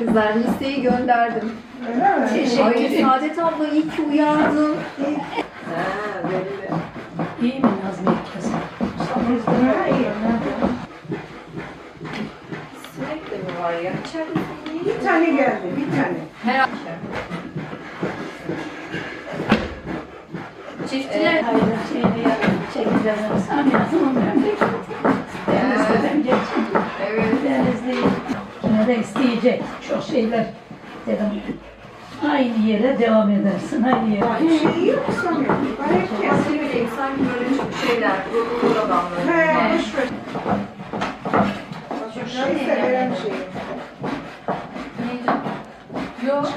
Kızlar listeyi gönderdim. Öyle mi? Ay Saadet abla iyi ki uyardın. Ha, belli. İyi mi Nazmi Kesin? Ha, iyi. De mi var ya? İçeride Bir tane geldi, bir tane. Her Çiftçiler Hayır, şeyini yapıp çekeceğiz. Sami yazım memleket. De isteyecek çok şeyler dedim. Aynı yere devam edersin, aynı yere. İyi mi sanıyorum? Nasıl bileyim sanki böyle çok şeyler, gurur adamları. He, boş ver. Neyse, veren şey. Yok.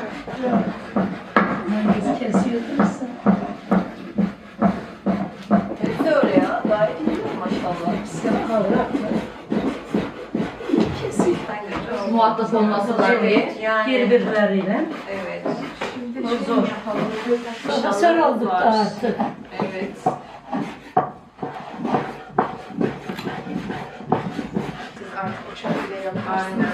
Hangisi kesiyordunuz? Hepsi öyle ya. Gayet iyi maşallah. Kavrak kesiyor. Muhatap olmasalar diye. Birbirleriyle. Evet. O zor. Şasör olduk da artık. Evet. Artık uçak bile yaparsınız.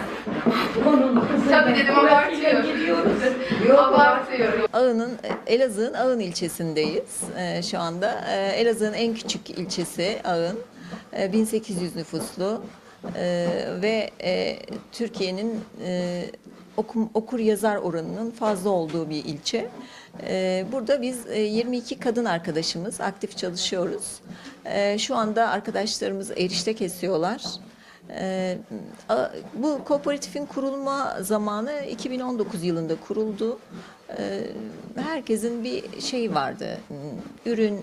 Onun. Tabii dedim abartıyor. Gidiyoruz. Yok abartıyor. Ağı'nın, Elazığ'ın Ağın ilçesindeyiz e, şu anda. E, Elazığ'ın en küçük ilçesi Ağın. E, 1800 nüfuslu e, ve e, Türkiye'nin e, okum, okur yazar oranının fazla olduğu bir ilçe. E, burada biz e, 22 kadın arkadaşımız aktif çalışıyoruz. E, şu anda arkadaşlarımız erişte kesiyorlar. Ee, bu kooperatifin kurulma zamanı 2019 yılında kuruldu. Ee, herkesin bir şey vardı. Ürün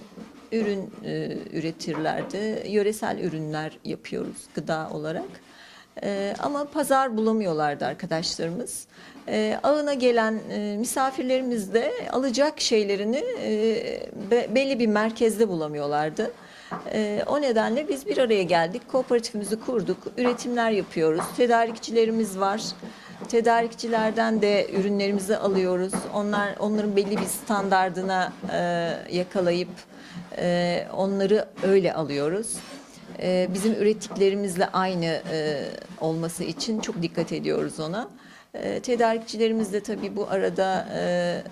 ürün e, üretirlerdi. Yöresel ürünler yapıyoruz gıda olarak. Ee, ama pazar bulamıyorlardı arkadaşlarımız. Ee, ağına gelen e, misafirlerimiz de alacak şeylerini e, be- belli bir merkezde bulamıyorlardı. Ee, o nedenle biz bir araya geldik, kooperatifimizi kurduk, üretimler yapıyoruz, tedarikçilerimiz var. Tedarikçilerden de ürünlerimizi alıyoruz. Onlar onların belli bir standardına e, yakalayıp e, onları öyle alıyoruz. E, bizim ürettiklerimizle aynı e, olması için çok dikkat ediyoruz ona. E, tedarikçilerimiz de tabii bu arada e, e,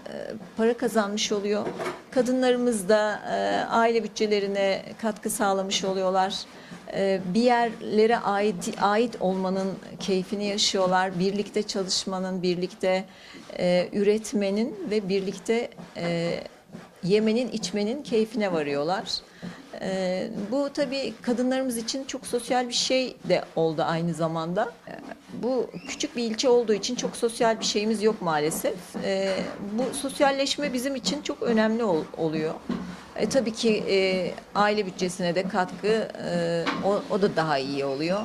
para kazanmış oluyor. Kadınlarımız da aile bütçelerine katkı sağlamış oluyorlar. E, bir yerlere ait ait olmanın keyfini yaşıyorlar. Birlikte çalışmanın, birlikte üretmenin ve birlikte yemenin, içmenin keyfine varıyorlar. Ee, bu tabii kadınlarımız için çok sosyal bir şey de oldu aynı zamanda. Ee, bu küçük bir ilçe olduğu için çok sosyal bir şeyimiz yok maalesef. Ee, bu sosyalleşme bizim için çok önemli ol- oluyor. E, tabii ki e, aile bütçesine de katkı e, o, o da daha iyi oluyor.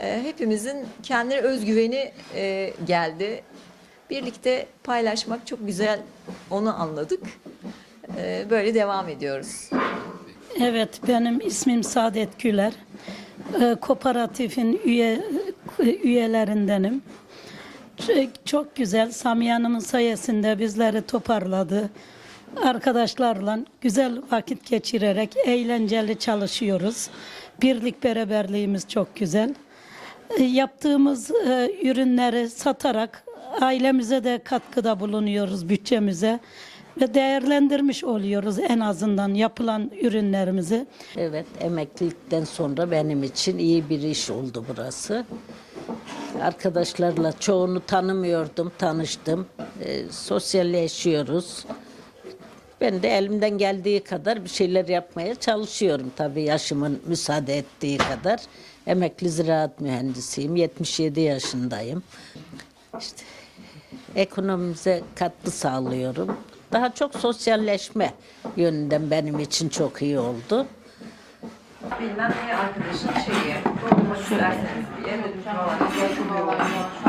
E, hepimizin kendine özgüveni e, geldi. Birlikte paylaşmak çok güzel, onu anladık. E, böyle devam ediyoruz. Evet, benim ismim Saadet Güler. Ee, Kooperatifin üye üyelerindenim. Çok, güzel. Samiye Hanım'ın sayesinde bizleri toparladı. Arkadaşlarla güzel vakit geçirerek eğlenceli çalışıyoruz. Birlik beraberliğimiz çok güzel. Ee, Yaptığımız e, ürünleri satarak ailemize de katkıda bulunuyoruz bütçemize ve değerlendirmiş oluyoruz en azından yapılan ürünlerimizi. Evet, emeklilikten sonra benim için iyi bir iş oldu burası. Arkadaşlarla çoğunu tanımıyordum, tanıştım. Ee, sosyalleşiyoruz. Ben de elimden geldiği kadar bir şeyler yapmaya çalışıyorum tabii yaşımın müsaade ettiği kadar. Emekli ziraat mühendisiyim, 77 yaşındayım. İşte ekonomimize katkı sağlıyorum. Daha çok sosyalleşme yönünden benim için çok iyi oldu. Bilmem ne arkadaşın şeyi. Doldurmak isterseniz diye. Falan.